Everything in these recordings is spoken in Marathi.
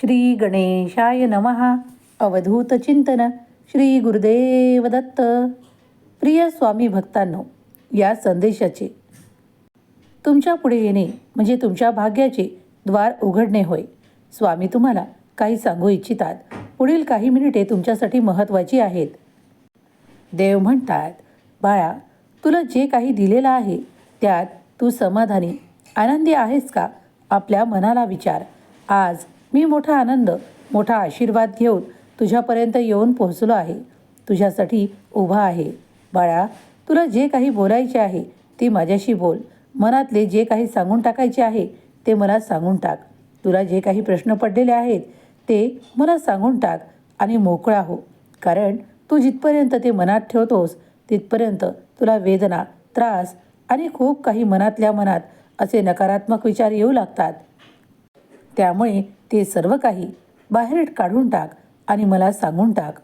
श्री गणेशाय नमहा अवधूत चिंतन श्री गुरुदेव दत्त. प्रिय स्वामी भक्तांनो या संदेशाचे तुमच्यापुढे येणे म्हणजे तुमच्या भाग्याचे द्वार उघडणे होय. स्वामी तुम्हाला काही सांगू इच्छितात. पुढील काही मिनिटे तुमच्यासाठी महत्त्वाची आहेत. देव म्हणतात बाळा तुला जे काही दिलेलं आहे त्यात तू समाधानी आनंदी आहेस का? आपल्या मनाला विचार. आज मी मोठा आनंद मोठा आशीर्वाद घेऊन तुझ्यापर्यंत येऊन पोहोचलो आहे. तुझ्यासाठी उभा आहे. बाळा तुला जे काही बोलायचे आहे ते माझ्याशी बोल. मनातले जे काही सांगून टाकायचे आहे ते मला सांगून टाक. तुला जे काही प्रश्न पडलेले आहेत ते मला सांगून टाक आणि मोकळा हो. कारण तू जिथपर्यंत ते मनात ठेवतोस तिथपर्यंत तुला वेदना त्रास आणि खूप काही मनातल्या मनात असे नकारात्मक विचार येऊ लागतात. त्यामुळे ते सर्व काही बाहेर काढून टाक आणि मला सांगून टाक.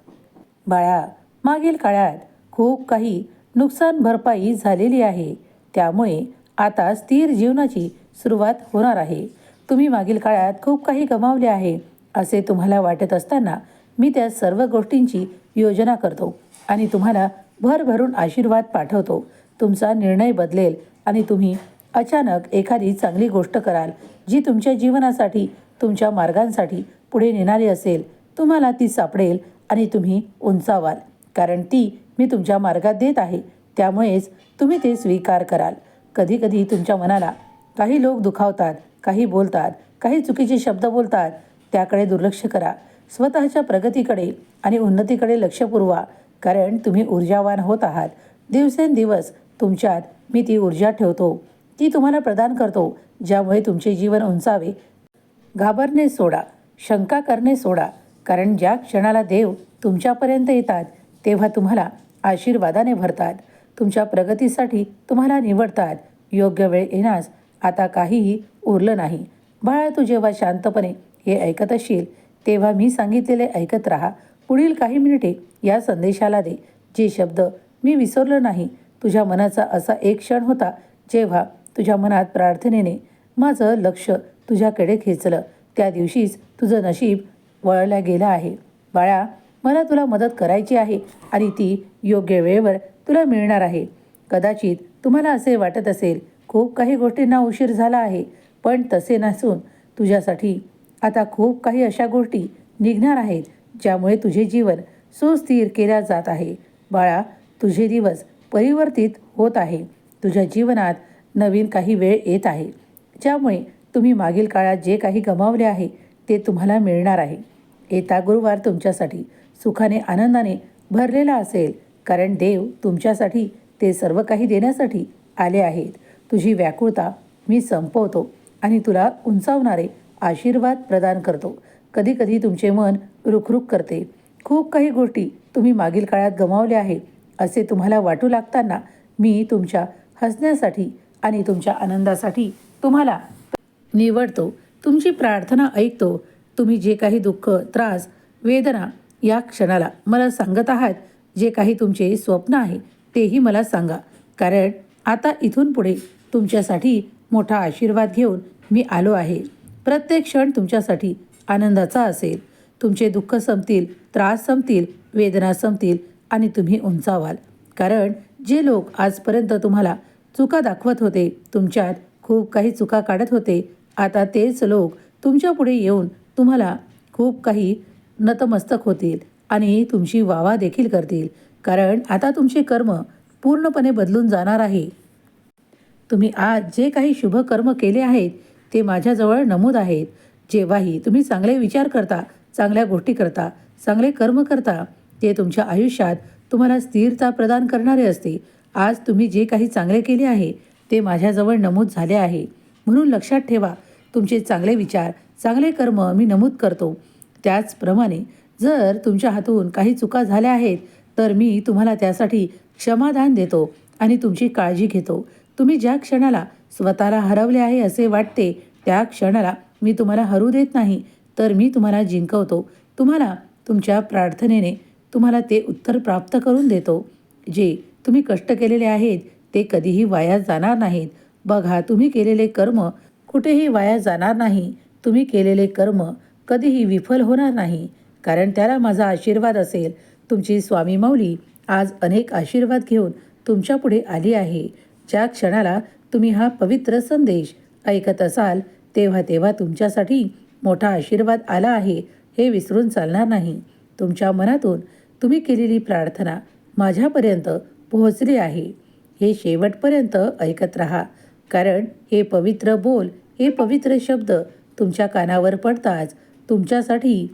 बाळा मागील काळात खूप काही नुकसान भरपाई झालेली आहे. त्यामुळे आता स्थिर जीवनाची सुरुवात होणार आहे. तुम्ही मागील काळात खूप काही गमावले आहे असे तुम्हाला वाटत असताना मी त्या सर्व गोष्टींची योजना करतो आणि तुम्हाला भरभरून आशीर्वाद पाठवतो. तुमचा निर्णय बदलेल आणि तुम्ही अचानक एखादी चांगली गोष्ट कराल जी तुमच्या जीवनासाठी तुमच्या मार्गांसाठी पुढे नेणारी असेल तुम्हाला ती सापडेल आणि तुम्ही उंचावाल. कारण ती मी तुमच्या मार्गात देत आहे त्यामुळेच तुम्ही ते स्वीकार कराल. कधीकधी तुमच्या मनाला काही लोक दुखावतात काही बोलतात काही चुकीचे शब्द बोलतात त्याकडे दुर्लक्ष करा. स्वतःच्या प्रगतीकडे आणि उन्नतीकडे लक्ष पुरवा कारण तुम्ही ऊर्जावान होत आहात. दिवसेंदिवस तुमच्यात मी ती ऊर्जा ठेवतो. ती तुम्हाला प्रदान करतो ज्यामुळे तुमचे जीवन उंचावे. घाबरणे सोडा शंका करणे सोडा कारण ज्या क्षणाला देव तुमच्यापर्यंत येतात तेव्हा तुम्हाला आशीर्वादाने भरतात. तुमच्या प्रगतीसाठी तुम्हाला निवडतात. योग्य वेळ येण्यास आता काहीही उरलं नाही. बाळा तू जेव्हा शांतपणे हे ऐकत असशील तेव्हा मी सांगितलेले ऐकत राहा. पुढील काही मिनिटे या संदेशाला दे. जे शब्द मी विसरलो नाही तुझ्या मनाचा असा एक क्षण होता जेव्हा तुझ्या मनात प्रार्थनेने माझं लक्ष तुझ्याकडे खेचलं. त्या दिवशीच तुझं नशीब वळल्या गेलं आहे. बाळा मला तुला मदत करायची आहे आणि ती योग्य वेळेवर तुला मिळणार आहे. कदाचित तुम्हाला असे वाटत असेल खूप काही गोष्टींना उशीर झाला आहे पण तसे नसून तुझ्यासाठी आता खूप काही अशा गोष्टी निघणार आहेत ज्यामुळे तुझे जीवन सुस्थिर केल्या जात आहे. बाळा तुझे दिवस परिवर्तित होत आहे. तुझ्या जीवनात नवीन काही वेळ येत आहे. ज्यामुळे तुम्ही मागील काळात जे काही गमावले आहे ते तुम्हाला मिळणार आहे. येता गुरुवार तुमच्यासाठी सुखाने आनंदाने भरलेला असेल कारण देव तुमच्यासाठी ते सर्व काही देण्यासाठी आले आहेत. तुझी व्याकुळता मी संपवतो आणि तुला उंचावणारे आशीर्वाद प्रदान करतो. कधीकधी तुमचे मन रुखरुख करते. खूप काही गोष्टी तुम्ही मागील काळात गमावल्या आहे असे तुम्हाला वाटू लागताना मी तुमच्या हसण्यासाठी आणि तुमच्या आनंदासाठी तुम्हाला निवडतो. तुमची प्रार्थना ऐकतो. तुम्ही जे काही दुःख त्रास वेदना या क्षणाला मला सांगत आहात जे काही तुमचे स्वप्न आहे तेही मला सांगा. कारण आता इथून पुढे तुमच्यासाठी मोठा आशीर्वाद घेऊन मी आलो आहे. प्रत्येक क्षण तुमच्यासाठी आनंदाचा असेल. तुमचे दुःख संपतील त्रास संपतील वेदना संपतील आणि तुम्ही उंचावाल. कारण जे लोक आजपर्यंत तुम्हाला चुका दाखवत होते. तुमच्यात खूप काही चुका काढत होते. आता तेच लोक तुमच्यापुढे येऊन तुम्हाला खूप काही नतमस्तक होतील आणि तुमची वावा देखील करतील. कारण आता तुमचे कर्म पूर्णपणे बदलून जाणार आहे. तुम्ही आज जे काही शुभ कर्म केले आहेत ते माझ्याजवळ नमूद आहेत. जेव्हाही तुम्ही चांगले विचार करता चांगल्या गोष्टी करता चांगले कर्म करता ते तुमच्या आयुष्यात तुम्हाला स्थिरता प्रदान करणारे असते. आज तुम्ही जे काही चांगले केले आहे ते माझ्याजवळ नमूद झाले आहे. म्हणून लक्षात ठेवा तुमचे चांगले विचार चांगले कर्म मी नमूद करतो. त्याचप्रमाणे जर तुमच्या हातून काही चुका झाल्या आहेत तर मी तुम्हाला त्यासाठी क्षमादान देतो आणि तुमची काळजी घेतो. तुम्ही ज्या क्षणाला स्वतःला हरवले आहे असे वाटते त्या क्षणाला मी तुम्हाला हरू देत नाही तर मी तुम्हाला जिंकवतो. तुम्हाला तुमच्या प्रार्थनेने तुम्हाला ते उत्तर प्राप्त करून देतो जे तुम्ही कष्ट केलेले आहेत ते कधीही वाया जाणार नाहीत. बघा तुम्ही केलेले कर्म कुठेही वाया जाणार नाही. तुम्ही केलेले कर्म कधीही विफल होणार नाही. कारण त्याला माझा आशीर्वाद असेल. तुमची स्वामी माऊली आज अनेक आशीर्वाद घेऊन तुमच्यापुढे आली आहे. ज्या क्षणाला तुम्ही हा पवित्र संदेश ऐकत असाल तेव्हा तेव्हा तुमच्यासाठी मोठा आशीर्वाद आला आहे हे विसरून चालणार नाही. तुमच्या मनातून तुम्ही केलेली प्रार्थना माझ्यापर्यंत पोहोचली आहे. हे शेवटपर्यंत ऐकत राहा. कारण हे पवित्र बोल हे पवित्र शब्द तुमच्या कानावर पडताच तुमच्यासाठी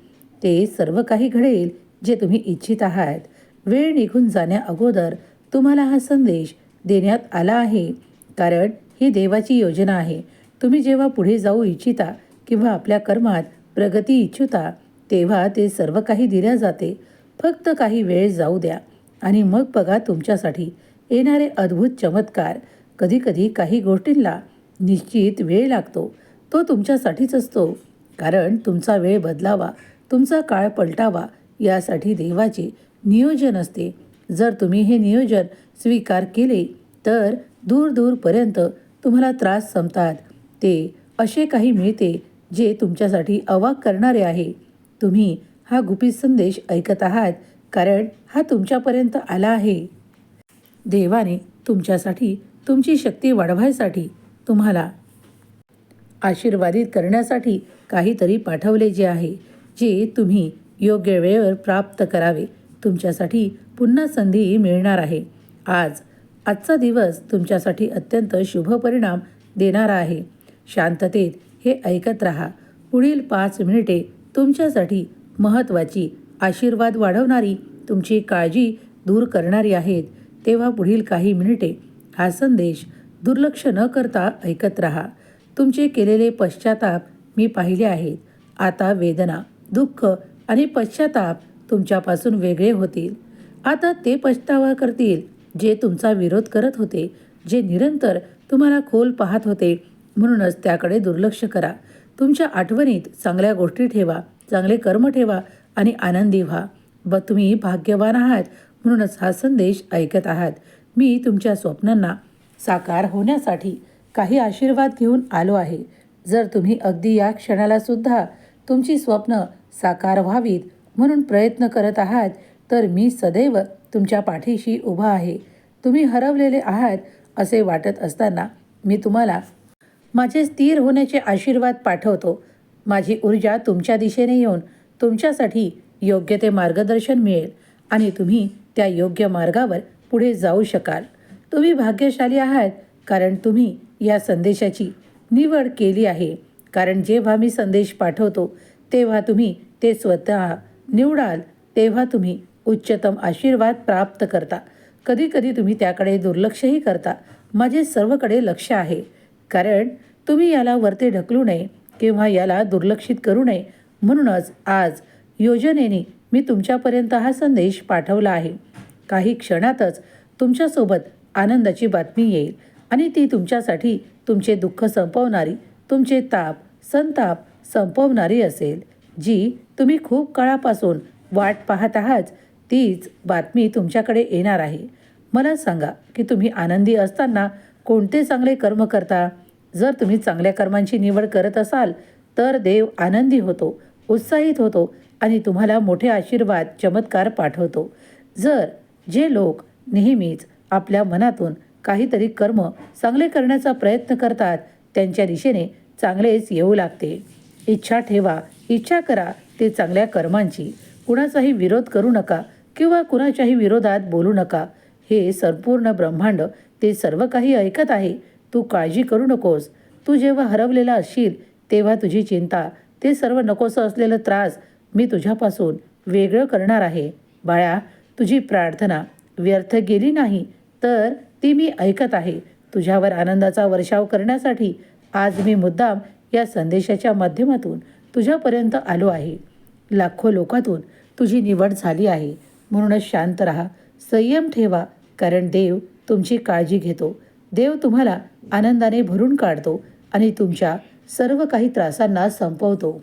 ते सर्व काही घडेल जे तुम्ही इच्छित आहात. वेळ निघून जाण्या अगोदर तुम्हाला हा संदेश देण्यात आला आहे. कारण ही देवाची योजना आहे. तुम्ही जेव्हा पुढे जाऊ इच्छिता किंवा आपल्या कर्मात प्रगती इच्छिता तेव्हा ते सर्व काही दिल्या जाते. फक्त काही वेळ जाऊ द्या. आणि मग बघा तुमच्यासाठी येणारे अद्भुत चमत्कार. कधीकधी काही गोष्टींना निश्चित वेळ लागतो. तो तुमच्यासाठीच असतो. कारण तुमचा वेळ बदलावा तुमचा काळ पलटावा यासाठी देवाचे नियोजन असते. जर तुम्ही हे नियोजन स्वीकार केले तर दूर दूरपर्यंत तुम्हाला त्रास संपतात. ते असे काही मिळते जे तुमच्यासाठी अवाक करणारे आहे. तुम्ही हा गुपित संदेश ऐकत आहात. कारण हा तुमच्यापर्यंत आला आहे. देवाने तुमच्यासाठी तुमची शक्ती वाढवायसाठी तुम्हाला आशीर्वादित करण्यासाठी काहीतरी पाठवले जे आहे जे तुम्ही योग्य वेळेवर प्राप्त करावे. तुमच्यासाठी पुन्हा संधी मिळणार आहे. आज आजचा दिवस तुमच्यासाठी अत्यंत शुभ परिणाम देणारा आहे. शांततेत हे ऐकत रहा. पुढील पाच मिनिटे तुमच्यासाठी महत्त्वाची आशीर्वाद वाढवणारी तुमची काळजी दूर करणारी आहेत. तेव्हा पुढील काही मिनिटे हा संदेश दुर्लक्ष न करता ऐकत राहा. तुमचे केलेले पश्चाताप मी पाहिले आहेत. आता वेदना दुःख आणि पश्चाताप तुमच्यापासून वेगळे होतील. आता ते पछतावा करतील जे तुमचा विरोध करत होते जे निरंतर तुम्हाला खोल पाहत होते. म्हणूनच त्याकडे दुर्लक्ष करा. तुमच्या आठवणीत चांगल्या गोष्टी ठेवा चांगले कर्म ठेवा आणि आनंदी व्हा. व तुम्ही भाग्यवान आहात म्हणूनच हा संदेश ऐकत आहात. मी तुमच्या स्वप्नांना साकार होण्यासाठी काही आशीर्वाद घेऊन आलो आहे. जर तुम्ही अगदी या क्षणाला सुद्धा तुमची स्वप्न साकार व्हावीत म्हणून प्रयत्न करत आहात तर मी सदैव तुमच्या पाठीशी उभा आहे. तुम्ही हरवलेले आहात असे वाटत असताना मी तुम्हाला माझे स्थिर होण्याचे आशीर्वाद पाठवतो. माझी ऊर्जा तुमच्या दिशेने येऊन तुमच्यासाठी योग्य ते मार्गदर्शन मिळेल आणि तुम्ही त्या योग्य मार्गावर पुढे जाऊ शकाल. तुम्ही भाग्यशाली आहात कारण तुम्ही या संदेशाची निवड केली आहे. कारण जेव्हा मी संदेश पाठवतो तेव्हा तुम्ही ते स्वतः निवडाल तेव्हा तुम्ही उच्चतम आशीर्वाद प्राप्त करता. कधीकधी तुम्ही त्याकडे दुर्लक्षही करता. माझे सर्वकडे लक्ष आहे. कारण तुम्ही याला वरते ढकलू नये किंवा याला दुर्लक्षित करू नये म्हणूनच आज योजनेने मी तुमच्यापर्यंत हा संदेश पाठवला आहे. काही क्षणातच तुमच्यासोबत आनंदाची बातमी येईल आणि ती तुमच्यासाठी तुमचे दुःख संपवणारी तुमचे ताप संताप संपवणारी असेल जी तुम्ही खूप काळापासून वाट पाहत आहात तीच बातमी तुमच्याकडे येणार आहे. मला सांगा की तुम्ही आनंदी असताना कोणते चांगले कर्म करता? जर तुम्ही चांगल्या कर्मांची निवड करत असाल तर देव आनंदी होतो. उत्साहित होतो आणि तुम्हाला मोठे आशीर्वाद चमत्कार पाठवतो. जर जे लोक नेहमीच आपल्या मनातून काहीतरी कर्म चांगले करण्याचा प्रयत्न करतात त्यांच्या दिशेने चांगलेच येऊ लागते. इच्छा ठेवा इच्छा करा ते चांगल्या कर्मांची. कुणाचाही विरोध करू नका किंवा कुणाच्याही विरोधात बोलू नका. हे संपूर्ण ब्रह्मांड ते सर्व काही ऐकत आहे. तू काळजी करू नकोस. तू जेव्हा हरवलेला असशील तेव्हा तुझी चिंता ते सर्व नकोसं असलेलं त्रास मी तुझ्यापासून वेगळं करणार आहे. बाळा तुझी प्रार्थना व्यर्थ गेली नाही तर ती मी ऐकत आहे. तुझ्यावर आनंदाचा वर्षाव करण्यासाठी आज मी मुद्दाम या संदेशाच्या माध्यमातून तुझ्यापर्यंत आलो आहे. लाखो लोकातून तुझी निवड झाली आहे. म्हणूनच शांत राहा संयम ठेवा कारण देव तुमची काळजी घेतो. देव तुम्हाला आनंदाने भरून काढतो आणि तुमच्या सर्व काही त्रासांना संपवतो.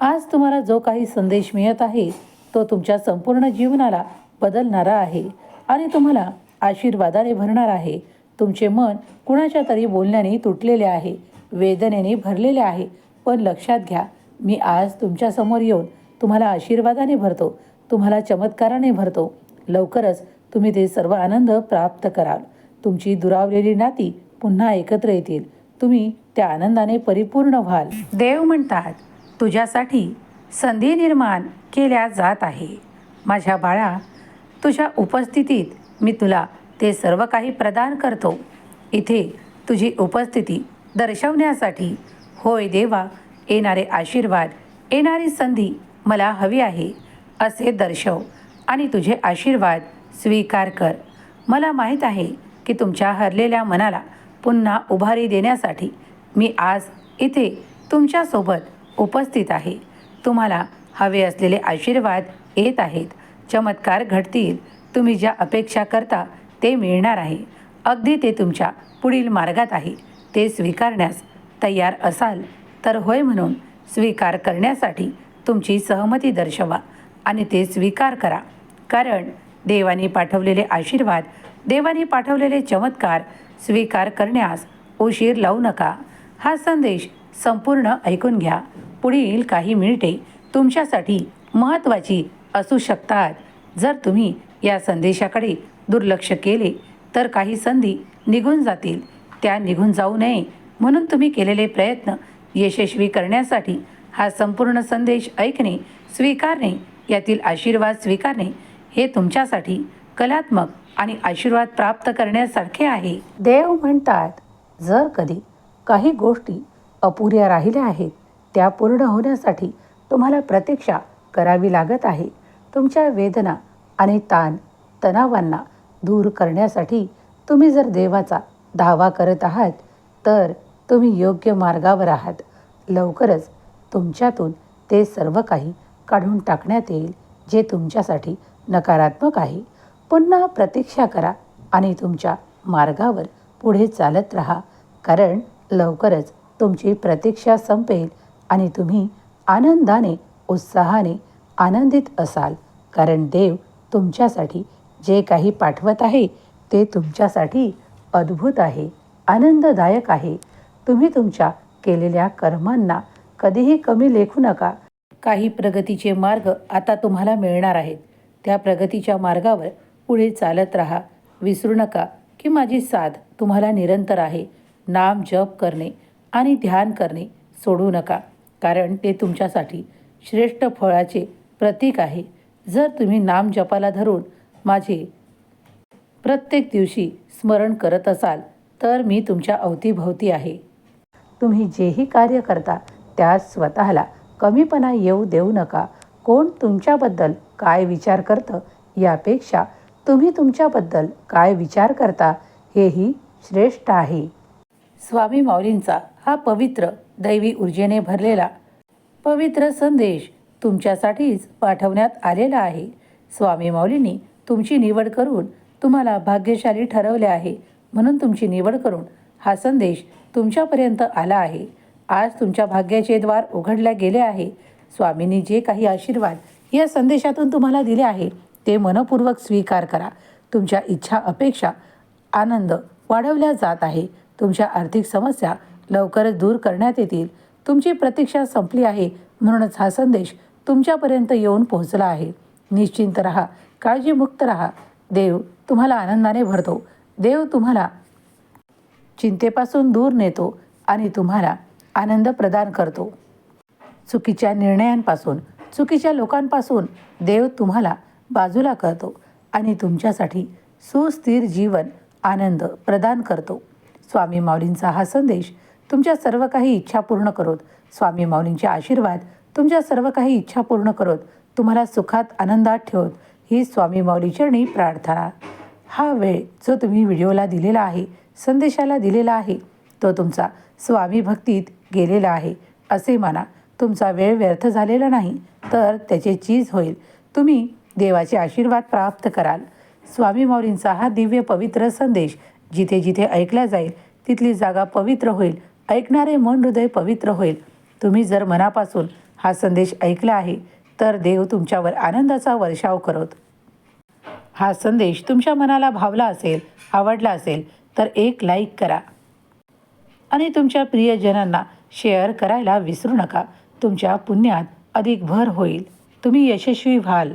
आज तुम्हाला जो काही संदेश मिळत आहे तो तुमच्या संपूर्ण जीवनाला बदलणारा आहे आणि तुम्हाला आशीर्वादाने भरणार आहे. तुमचे मन कुणाच्या तरी बोलण्याने तुटलेले आहे वेदनेने भरलेले आहे. पण लक्षात घ्या मी आज तुमच्यासमोर येऊन तुम्हाला आशीर्वादाने भरतो तुम्हाला चमत्काराने भरतो. लवकरच तुम्ही ते सर्व आनंद प्राप्त कराल. तुमची दुरावलेली नाती पुन्हा एकत्र येतील. तुम्ही त्या आनंदाने परिपूर्ण व्हाल. देव म्हणतात तुझ्यासाठी संधी निर्माण केल्या जात आहे. माझ्या बाळा तुझ्या उपस्थितीत मी तुला ते सर्व काही प्रदान करतो. इथे तुझी उपस्थिती दर्शवण्यासाठी होय देवा येणारे आशीर्वाद येणारी संधी मला हवी आहे. असे दर्शव आणि तुझे आशीर्वाद स्वीकार कर. मला माहीत आहे की तुमच्या हरलेल्या मनाला पुन्हा उभारी देण्यासाठी मी आज इथे तुमच्यासोबत उपस्थित आहे. तुम्हाला हवे असलेले आशीर्वाद येत आहेत. चमत्कार घडतील. तुम्ही ज्या अपेक्षा करता ते मिळणार आहे. अगदी ते तुमच्या पुढील मार्गात आहे. ते स्वीकारण्यास तयार असाल तर होय म्हणून स्वीकार करण्यासाठी तुमची सहमती दर्शवा आणि ते स्वीकार करा. कारण देवाने पाठवलेले आशीर्वाद देवाने पाठवलेले चमत्कार स्वीकार करण्यास उशीर लावू नका. हा संदेश संपूर्ण ऐकून घ्या. पुढील काही मिनिटे तुमच्यासाठी महत्त्वाची असू शकतात. जर तुम्ही या संदेशाकडे दुर्लक्ष केले तर काही संधी निघून जातील. त्या निघून जाऊ नये. म्हणून तुम्ही केलेले प्रयत्न यशस्वी करण्यासाठी हा संपूर्ण संदेश ऐकणे स्वीकारणे यातील आशीर्वाद स्वीकारणे हे तुमच्यासाठी कलात्मक आणि आशीर्वाद प्राप्त करण्यासारखे आहे. देव म्हणतात जर कधी काही गोष्टी अपुऱ्या राहिल्या आहेत त्या पूर्ण होण्यासाठी तुम्हाला प्रतीक्षा करावी लागत आहे. तुमच्या वेदना आणि ताण तणावांना दूर करण्यासाठी तुम्ही जर देवाचा दावा करत आहात तर तुम्ही योग्य मार्गावर आहात. लवकरच तुमच्यातून ते सर्व काही काढून टाकण्यात येईल जे तुमच्यासाठी नकारात्मक आहे. पुन्हा प्रतीक्षा करा आणि तुमच्या मार्गावर पुढे चालत राहा. कारण लवकरच तुमची प्रतीक्षा संपेल आणि तुम्ही आनंदाने उत्साहाने आनंदित असाल. कारण देव तुमच्यासाठी जे काही पाठवत आहे ते तुमच्यासाठी अद्भुत आहे आनंददायक आहे. तुम्ही तुमच्या केलेल्या कर्मांना कधीही कमी लेखू नका. काही प्रगतीचे मार्ग आता तुम्हाला मिळणार आहेत. त्या प्रगतीच्या मार्गावर पुढे चालत राहा. विसरू नका की माझी साथ तुम्हाला निरंतर आहे. नाम जप करणे आणि ध्यान करणे सोडू नका कारण ते तुमच्यासाठी श्रेष्ठ फळाचे प्रतीक आहे. जर तुम्ही नाम जपाला धरून माझे प्रत्येक दिवशी स्मरण करत असाल तर मी तुमच्या अवतीभवती आहे. तुम्ही जेही कार्य करता त्या स्वतःला कमीपणा येऊ देऊ नका. कोण तुमच्याबद्दल काय विचार करतं यापेक्षा तुम्ही तुमच्याबद्दल काय विचार करता हेही श्रेष्ठ आहे. स्वामी माऊलींचा हा पवित्र दैवी ऊर्जेने भरलेला पवित्र संदेश तुमच्यासाठीच पाठवण्यात आलेला आहे. स्वामी माऊलींनी तुमची निवड करून तुम्हाला भाग्यशाली ठरवले आहे. म्हणून तुमची निवड करून हा संदेश तुमच्यापर्यंत आला आहे. आज तुमच्या भाग्याचे द्वार उघडल्या गेले आहे. स्वामींनी जे काही आशीर्वाद या संदेशातून तुम्हाला दिले आहे ते मनपूर्वक स्वीकार करा. तुमच्या इच्छा अपेक्षा आनंद वाढवल्या जात आहे. तुमच्या आर्थिक समस्या लवकरच दूर करण्यात येतील. तुमची प्रतीक्षा संपली आहे म्हणूनच हा संदेश तुमच्यापर्यंत येऊन पोहोचला आहे. निश्चिंत राहा काळजीमुक्त राहा. देव तुम्हाला आनंदाने भरतो. देव तुम्हाला चिंतेपासून दूर नेतो आणि तुम्हाला आनंद प्रदान करतो. चुकीच्या निर्णयांपासून चुकीच्या लोकांपासून देव तुम्हाला बाजूला करतो आणि तुमच्यासाठी सुस्थिर जीवन आनंद प्रदान करतो. स्वामी माऊलींचा हा संदेश तुमच्या सर्व काही इच्छा पूर्ण करोत. स्वामी माऊलींचे आशीर्वाद तुमच्या सर्व काही इच्छा पूर्ण करोत. तुम्हाला सुखात आनंदात ठेवत ही स्वामी माऊलीचरणी प्रार्थना. हा वेळ जो तुम्ही व्हिडिओला दिलेला आहे संदेशाला दिलेला आहे तो तुमचा स्वामी भक्तीत गेलेला आहे असे माना तुमचा वेळ व्यर्थ झालेला नाही तर त्याचे चीज होईल. तुम्ही देवाचे आशीर्वाद प्राप्त कराल. स्वामी माऊलींचा हा दिव्य पवित्र संदेश जिथे जिथे ऐकला जाईल तिथली जागा पवित्र होईल ऐकणारे मन हृदय पवित्र होईल. तुम्ही जर मनापासून हा संदेश ऐकला आहे तर देव तुमच्यावर आनंदाचा वर्षाव करत. हा संदेश तुमच्या मनाला भावला असेल आवडला असेल तर एक लाईक करा. आणि तुमच्या प्रियजनांना शेअर करायला विसरू नका. तुमच्या पुण्यात अधिक भर होईल. तुम्ही यशस्वी व्हाल.